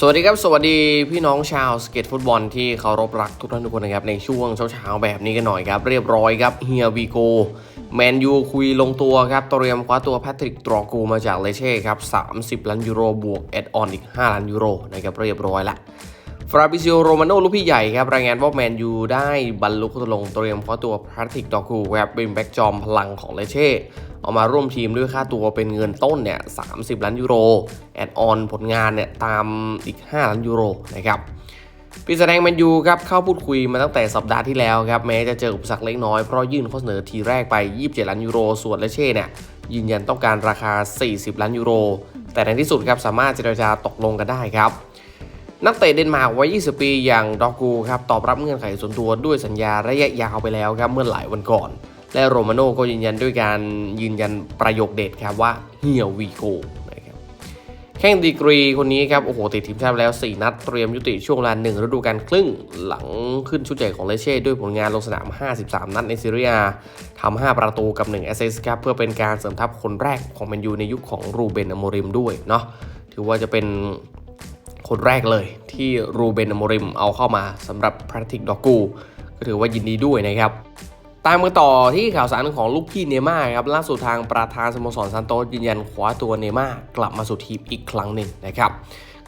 สวัสดีครับ สวัสดีพี่น้องชาวสเก็ตฟุตบอลที่เคารพรักทุกท่านทุกคนนะครับ ในช่วงเช้าๆแบบนี้กันหน่อยครับ เรียบร้อยครับเฮียวีโกแมนยูคุยลงตัวครับเตรียมคว้าตัวแพทริกตรอกูมาจากเลเช่ครับ 30 ล้านยูโรบวกแอดออนอีก 5 ล้านยูโรนะครับเรียบร้อยละ ฟราบิซิโอโรมาโนลูกพี่ใหญ่ครับ รายงานว่าแมนยูได้บรรลุข้อตกลงเตรียมคว้าตัวแพทริกตรอกูครับเป็นแบ็กจอมพลังของเลเช่เอามาร่วมทีมด้วยค่าตัวเป็นเงินต้นเนี่ย30 ล้านยูโร แอดออนผลงานเนี่ยตามอีก 5 ล้านยูโรนะครับปีแสดงแมนยูครับเข้าพูดคุยมาตั้งแต่สัปดาห์ที่แล้วครับแม้จะเจออุปสรรคเล็กน้อยเพราะยื่นข้อเสนอทีแรกไป 27 ล้านยูโร ส่วนเลเช่เนี่ยยืนยันต้องการราคา 40 ล้านยูโร แต่ในที่สุดครับสามารถเจรจาตกลงกันได้ครับ นักเตะเดนมาร์กวัย 20 ปีอย่างดอกกูครับตอบรับเงื่อนไขส่วนตัวด้วยสัญญาระยะยาวไปแล้วครับเมื่อหลายวันก่อน และโรมาโน่ก็ยืนยันด้วยการยืนยันประโยคเด็ดครับว่าเฮียวีโกนะครับแข้งดีกรีคนนี้ครับโอ้โหติดทีมชาติแล้ว 4 นัดเตรียมยุติช่วงเวลาหนึ่งฤดูกาลครึ่งหลังขึ้นชุดใหญ่ของเลเช่ด้วยผลงานลงสนาม 53 นัดในซีเรียทำ5ประตูกับ 1 แอสซิสต์ครับเพื่อเป็นการเสริมทัพคนแรกของแมนยูในยุคของรูเบนอโมริมด้วยเนาะถือว่าจะเป็น คนแรกเลยที่รูเบนอโมริมเอาเข้ามาสำหรับพราติกดอกกูก็ถือว่ายินดีด้วยนะครับ ตามกันต่อที่ข่าวสารของลูกพี่เนย์ม่าครับล่าสุดทางประธานสโมสรซานโตสยืนยันคว้าตัวเนย์ม่ากลับมาสู่ทีมอีกครั้งหนึ่งนะครับ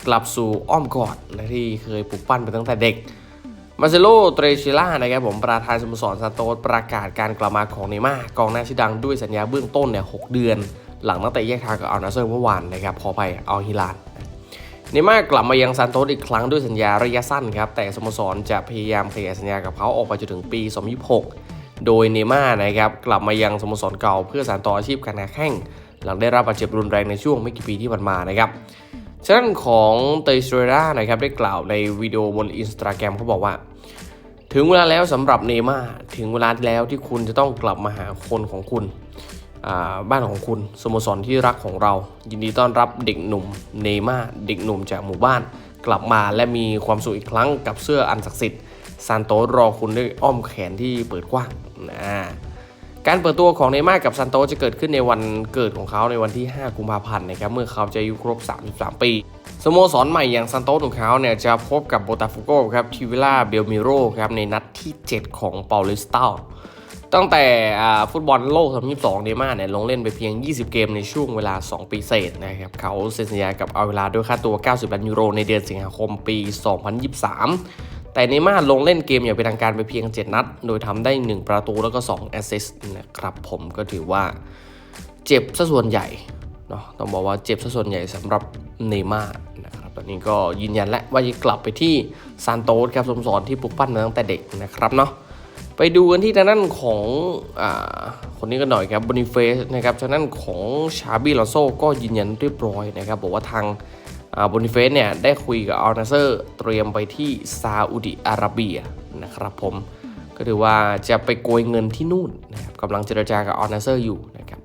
กลับสู่อ้อมกอดนะที่เคยปลูกปั้นมาตั้งแต่เด็กมาเซโล เตรชิล่า นะครับผม ประธานสโมสรซานโตสประกาศการกลับมาของเนย์ม่า กองหน้าชื่อดังด้วยสัญญาเบื้องต้นเนี่ยหกเดือน หลังตั้งแต่แยกทางกับอัลนาเซอร์เมื่อวานนะครับ พอไปเอาฮิลาน เนม่ากลับมายังซานโตสอีกครั้งด้วยสัญญาระยะสั้นครับ แต่สโมสรจะพยายามขยายสัญญากับเขาออกไปจนถึงปี 2026 โดยเนม่านะครับกลับมายังสโมสรเก่าเพื่อสานต่ออาชีพการแข่งหลังได้รับบาดเจ็บรุนแรงในช่วงไม่กี่ปีที่ผ่านมานะครับฉะนั้นของเตยสเตรรานะครับได้กล่าวในวิดีโอบนอินสตาแกรมเขาบอกว่า ถึงเวลาแล้วสำหรับเนม่าถึงเวลาแล้วที่คุณจะต้องกลับมาหาคนของคุณ บ้านของคุณสโมสรที่รักของเรา ยินดีต้อนรับเด็กหนุ่มเนย์ม่าเด็กหนุ่มจากหมู่บ้าน กลับมาและมีความสุขอีกครั้งกับเสื้ออันศักดิ์สิทธิ์ซานโตสรอคุณด้วยอ้อมแขนที่เปิดกว้างนะการเปิดตัวของเนย์ม่ากับซานโตจะเกิดขึ้นในวันเกิดของเขาในวันที่ 5 กุมภาพันธ์นะครับเมื่อเขาจะอายุครบ 33 ปีสโมสรใหม่อย่างซานโตสของเขาเนี่ยจะพบกับโบตาฟูโกครับทิวิล่าเบลมิโรครับในนัดที่ 7 ของเปาลิสตา ตั้งแต่ฟุตบอลโลก 2022 เนม่าเนี่ยลงเล่นไปเพียง 20 เกมในช่วงเวลา 2 ปีเศษนะครับเขาเซ็นสัญญากับเอาเวลาด้วยค่าตัว 90 ล้านยูโรในเดือนสิงหาคมปี 2023 แต่เนม่าลงเล่นเกมอย่างเป็นทางการไปเพียง 7 นัด โดยทำได้ 1 ประตูแล้วก็ 2 แอสซิสต์นะครับผมก็ถือว่าเจ็บซะส่วนใหญ่เนาะต้องบอกว่าเจ็บซะส่วนใหญ่สำหรับเนม่านะครับตอนนี้ก็ยืนยันแล้วว่าจะกลับไปที่ซานโตสครับสมสรที่ปลุกปั้นมาตั้งแต่เด็กนะครับเนาะ ไปดูกันที่ทางด้านของอคนนี้กันหน่อยครับบนิเฟสนะครับทางด้านของชาบี้ลอนโซก็ยืนยันเรียบร้อยนะครับบอกว่าทางบนิเฟสเนี่ยได้คุยกับอัลนาเซอร์เตรียมไปที่ซาอุดิอาระเบียนะครับผมก็ถือว่าจะไปโกยเงินที่นู่นนะครับกำลังเจรจากับอัลนาเซอร์อยู่นะครับ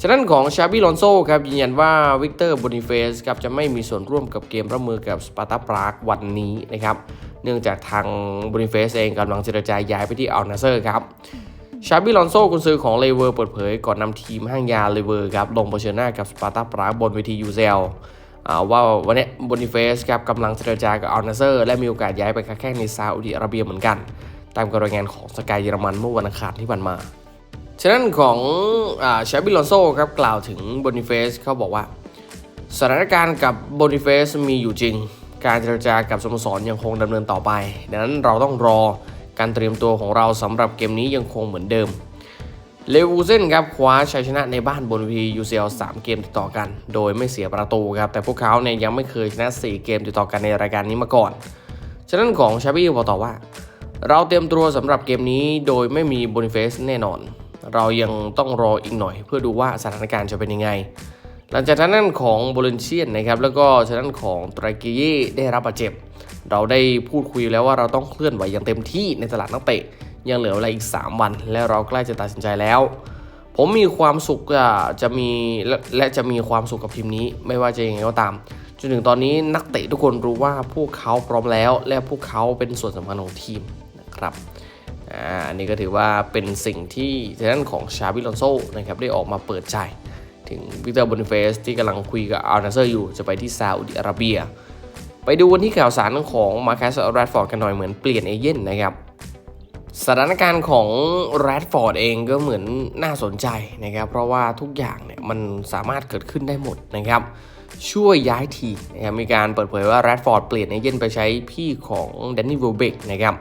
ฉะนั้นของชาบีลอนโซครับยืนยันว่าวิกเตอร์บนิเฟสครับจะไม่มีส่วนร่วมกับเกมรับมือกับสปาร์ตาปรากวันนี้นะครับ เนื่องจากทางบริเฟสเองกำลังเจรจาย้ายไปที่อัลนาเซอร์ครับชาบิลอนโซกุนซือของเลเวอร์เปิดเผยก่อนนำทีมห้างยาเลเวอร์ครับลงเผชิญหน้ากับสปาร์ตาปรากบนเวทียูเซลว่าวันนี้บนิเฟสครับกำลังเจรจากับอัลนาเซอร์ และมีโอกาสย้ายไปค้าแข่งในซาอุดิอาระเบียเหมือนกัน ตามการรายงานของสกายเยอรมันเมื่อวันอังคารที่ผ่านมา ฉะนั้นของอชาบิลอนโซครับกล่าวถึงบนิเฟสเขาบอกว่า สถานการณ์กับบนิเฟสมีอยู่จริง การเจรจากับสโมสรยังคงดำเนินต่อไป ดังนั้นเราต้องรอการเตรียมตัวของเราสำหรับเกมนี้ยังคงเหมือนเดิมเลวูเซนครับคว้าชัยชนะในบ้านบนวียูซีเอลสามเกมติดต่อกัน โดยไม่เสียประตูครับ แต่พวกเขาเนี่ยยังไม่เคยชนะ 4 เกมติดต่อกันในรายการนี้มาก่อน ฉะนั้นของชาบี้บอกต่อว่า เราเตรียมตัวสำหรับเกมนี้โดยไม่มีบนิเฟสแน่นอน เรายังต้องรออีกหน่อยเพื่อดูว่าสถานการณ์จะเป็นยังไง หลังจากทางด้านของโบลเชียนนะครับแล้วก็ทางด้านของตราเกเย่ได้รับบาดเจ็บ เราได้พูดคุยแล้วว่าเราต้องเคลื่อนไหวอย่างเต็มที่ในตลาดนักเตะยังเหลือเวลาอีก 3 วัน และเราใกล้จะตัดสินใจแล้ว ผมมีความสุขะจะมีและจะมีความสุขกับทีมนี้ ไม่ว่าจะยังไงก็ตามจนถึงตอนนี้นักเตะทุกคนรู้ว่าพวกเขาพร้อมแล้ว และพวกเขาเป็นส่วนสำคัญของทีมนะครับอันนี้ก็ถือว่าเป็นสิ่งที่ทางด้านของชาบิลอนโซนะครับได้ออกมาเปิดใจ ถึงวิกเตอร์บอนเฟสที่กำลังคุยกับอัลนาเซอร์อยู่จะไปที่ซาอุดิอาระเบีย ไปดูวันที่ข่าวสารของมาคัสแรดฟอร์ดกันหน่อยเหมือนเปลี่ยนเอเย่นนะครับสถานการณ์ของแรดฟอร์ดเองก็เหมือนน่าสนใจนะครับ เพราะว่าทุกอย่างเนี่ยมันสามารถเกิดขึ้นได้หมดนะครับ ช่วยย้ายทีมนะครับมีการเปิดเผยว่าแรดฟอร์ดเปลี่ยนเอเย่นไปใช้พี่ของแดนนี่วิลเบกนะครับ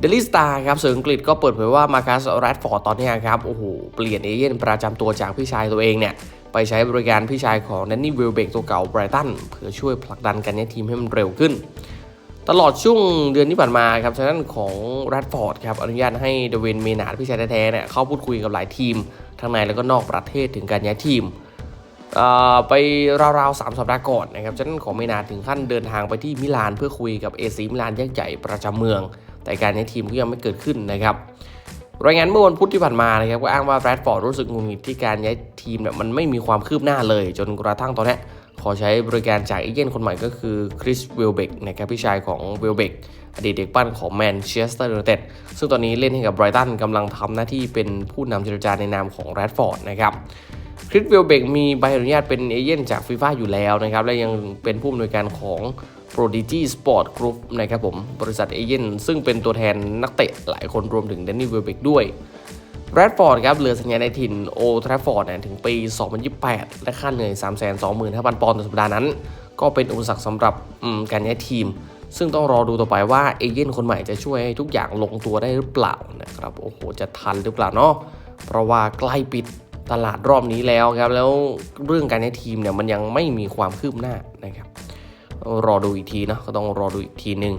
เดลิสตาครับสื่ออังกฤษก็เปิดเผยว่ามาคัสแรดฟอร์ดตอนนี้ครับโอ้โหเปลี่ยนเอเย่นประจำตัวจากพี่ชายตัวเองเนี่ยไปใช้บริการพี่ชายของแดนนี่วิลเบกตัวเก่าไบรตันเพื่อช่วยผลักดันกันในทีมให้มันเร็วขึ้น ตลอดช่วงเดือนที่ผ่านมาครับทางด้านของแรดฟอร์ดครับอนุญาตให้เดวินเมนาร์ดพี่ชายแท้ๆเนี่ยเข้าพูดคุยกับหลายทีม ทั้งในแล้วก็นอกประเทศถึงการย้ายทีมไปราวๆ3สัปดาห์ก่อนนะครับทางด้นของเมนาถึงขั้นเดินทางไปที่มิลานเพื่อคุยกับเอซีมิลานยักษ์ใหญ่ประจำเมือง แต่การย้ายทีมก็ยังไม่เกิดขึ้นนะครับรายงานเมื่อวันพุธที่ผ่านมานะครับก็อ้างว่าแรดฟอร์ดรู้สึกงุดหงิดที่การย้ายทีมเนี่ยมันไม่มีความคืบหน้าเลย จนกระทั่งตอนนี้ขอใช้บริการจากเอเย่นคนใหม่ก็คือคริสเวลเบกนะครับพี่ชายของเวลเบกอดีตเด็กปั้นของแมนเชสเตอร์ยูไนเต็ดซึ่งตอนนี้เล่นให้กับไบรตันกำลังทำหน้าที่เป็นผู้นำเจรจาในนามของแรดฟอร์ดนะครับคริสเวลเบกมีใบอนุญาตเป็นเอเย่นจากฟีฟ่าอยู่แล้วนะครับและยังเป็นผู้อำนวยการของ Prodigy Sport Group นะครับผม บริษัทเอเย่นซึ่งเป็นตัวแทนนักเตะหลายคนรวมถึงแดนนี่เวลเบกด้วยแรดฟอร์ดครับเหลือสัญญาในถิ่นโอทราฟอร์ดเนี่ยถึงปี 2028 และค่าเหนื่อย 325,000 ปอนด์ต่อสัปดาห์นั้น ก็เป็นอุปสรรคสำหรับการย้ายทีม ซึ่งต้องรอดูต่อไปว่าเอเย่นคนใหม่จะช่วยให้ทุกอย่างลงตัวได้หรือเปล่านะครับโอ้โหจะทันหรือเปล่าเนาะเพราะว่าใกล้ปิดตลาดรอบนี้แล้วครับแล้วเรื่องการย้ายทีมเนี่ยมันยังไม่มีความคืบหน้านะครับ รอดูอีกทีนะก็ต้องรอดูอีกทีหนึ่ง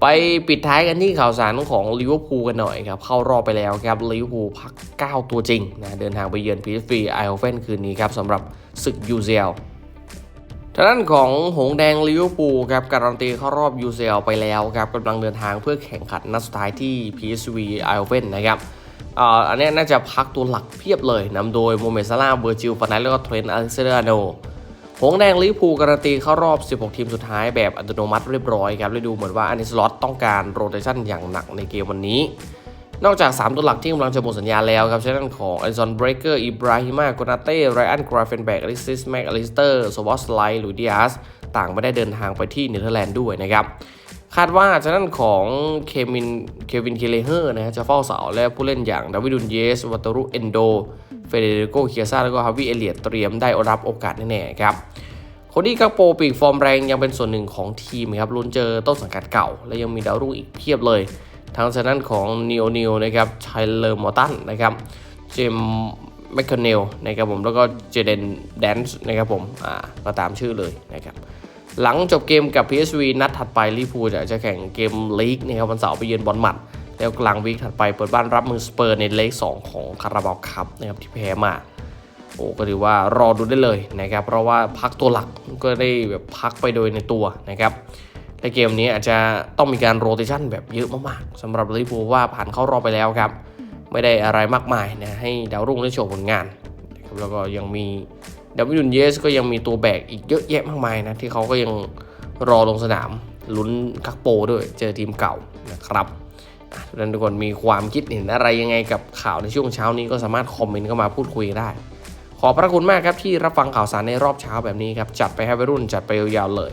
ไปปิดท้ายกันที่ข่าวสารของลิเวอร์พูลกันหน่อยครับ เข้ารอบไปแล้วครับลิเวอร์พูลพัก 9 ตัวจริงนะเดินทางไปเยือนพีเอสวีไอโอเฟนคืนนี้ครับสำหรับศึก UCL ทางด้านของหงแดงลิเวอร์พูลครับการันตีเข้ารอบ UCL ไปแล้วครับกำลังเดินทางเพื่อแข่งขันนัดสุดท้ายที่ PSV Eindhoven นะครับอันนี้น่าจะพักตัวหลักเพียบเลยนำโดยโมเมซาลาเบอร์จิลฟานไดแล้วก็เทรนต์อเล็กซานเดอร์อาร์โน หงแดงลิพูการันตีเข้ารอบ 16 ทีมสุดท้ายแบบอัตโนมัติเรียบร้อยครับและดูเหมือนว่าอันนิสลอตต้องการโรเตชันอย่างหนักในเกมวันนี้ นอกจาก 3 ตัวหลักที่กำลังจะหมดสัญญาแล้วครับเช่นของอลิซอนเบรเกอร์อิบราฮิมาโกนาเต้ไรอันกราเฟนแบกอลิซิสแม็กอลิสเตอร์โซวอสไลหลุยดิอาสต่างไม่ได้เดินทางไปที่เนเธอร์แลนด์ด้วยนะครับคาดว่าจะนั่นของเคมินเควินเคเลเฮอร์นะฮะจะเฝ้าเสาและผู้เล่นอย่างดาวิดุนเยสวัตรุเอนโด เฟเดริโกเคียซาแล้วก็ฮาวิเอเลียตเตรียมได้รับโอกาสแน่ๆครับโคดี้กักโปปีกฟอร์มแรงยังเป็นส่วนหนึ่งของทีมครับลุ้นเจอต้นสังกัดเก่า และยังมีดาวรุ่งอีกเพียบเลย ทางด้านของนิโอนิวนะครับไทเลอร์มอร์ตันนะครับเจมแมคคเนลนะครับผมแล้วก็เจเดนแดนส์นะครับผมอ่าก็ตามชื่อเลยนะครับหลังจบเกมกับ PSV นัดถัดไปลิพูจะจะแข่งเกมลีกนะครับวันเสาร์ไปเยือนบอลหมัด แล้วกลางวีคถัดไปเปิดบ้านรับมือสเปอร์ในเลก2ของคาราบาลคัพนะครับที่แพ้มาโอ้ก็ถือว่ารอดูได้เลยนะครับ เพราะว่าพักตัวหลักก็ได้แบบพักไปโดยในตัวนะครับในเกมนี้อาจจะต้องมีการโรเตชันแบบเยอะมากๆสำหรับลิเวอร์พูลว่าผ่านเข้ารอบไปแล้วครับ ไม่ได้อะไรมากมายนะให้ดาวรุ่งได้โชว์ผลงานนะครับแล้วก็ยังมีดาวิดุนเยสก็ยังมีตัวแบกอีกเยอะแยะมากมายนะที่เขาก็ยังรอลงสนามลุ้นกักโปด้วยเจอทีมเก่านะครับ อะทุกท่านทุกคนมีความคิดเห็นอะไรยังไงกับข่าวในช่วงเช้านี้ก็สามารถคอมเมนต์เข้ามาพูดคุยได้ ขอบพระคุณมากครับที่รับฟังข่าวสารในรอบเช้าแบบนี้ครับ จัดไปให้วัยรุ่นจัดไปยาวๆเลย